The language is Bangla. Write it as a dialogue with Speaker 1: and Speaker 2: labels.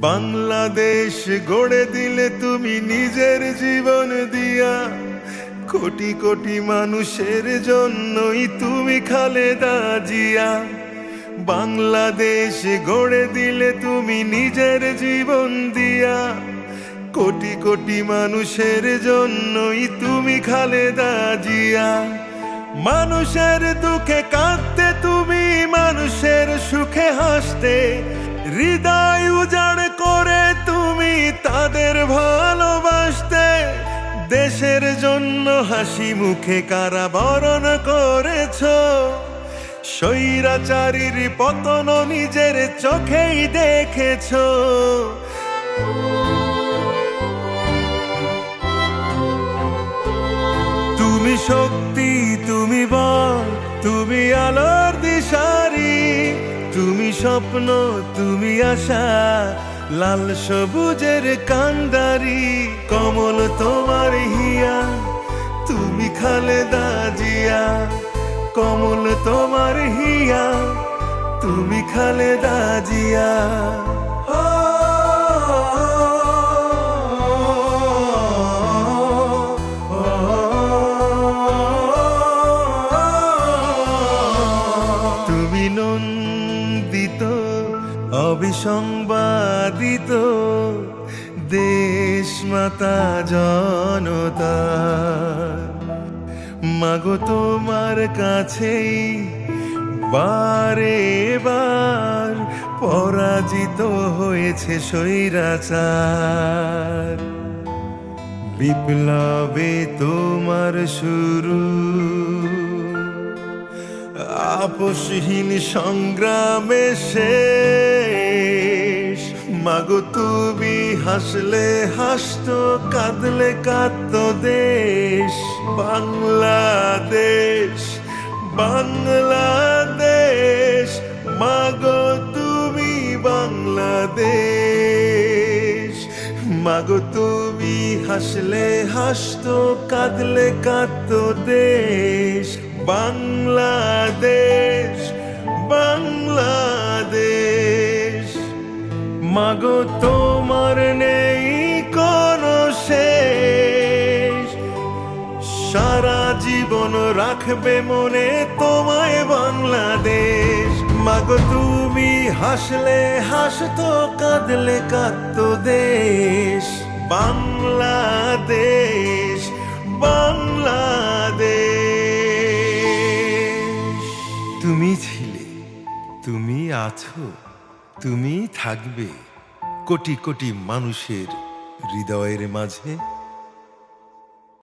Speaker 1: বাংলাদেশ গড়ে দিলে তুমি নিজের জীবন দিয়া। কোটি কোটি মানুষের জন্যই তুমি খালেদা জিয়া। বাংলাদেশ গড়ে দিলে তুমি নিজের জীবন দিয়া। কোটি কোটি মানুষের জন্যই তুমি খালেদা জিয়া। মানুষের দুঃখে কাঁদতে তুমি, মানুষের সুখে হাসতে। হৃদয় দেশের জন্য হাসি মুখে কারাবরণ করেছ? স্বৈরাচারীর পতন নিজের চোখেই দেখেছ। তুমি শক্তি, তুমি বল, তুমি আলোর দিশারি। তুমি স্বপ্ন, তুমি আশা, লাল সবুজের কান্দারি কমল তুমি খালেদা জিয়া কমল তোমার হিয়া তুমি খালেদা জিয়া। তুমি নন্দিত অবিসংবাদিত দেশ মাতা জনতা। মাগো তোমার কাছেই, বারে বার পরাজিত হয়েছে স্বৈরাচার। বিপ্লবে তোমার শুরু। আপসহীন সংগ্রামে শেষ। মাগো তুমি হাসলে হাসত, কাঁদলে কাঁদত দেশ। বাংলাদেশ বাংলাদেশ, মাগো তুমি বাংলাদেশ। মাগো তুমি হাসলে হাসত, কাঁদলে কাঁদত দেশ। বাংলাদেশ বাংলাদেশ। মাগো তোমার নেই সারা জীবন রাখবে মনে তোমায় বাংলাদেশ। মাগো, তুমি হাসলে হাসতো, কাঁদলে কাঁদতো দেশ। বাংলাদেশ বাংলাদেশ। তুমি ছিলে, তুমি আছো তুমি থাকবে। কোটি কোটি মানুষের হৃদয়ের মাঝে।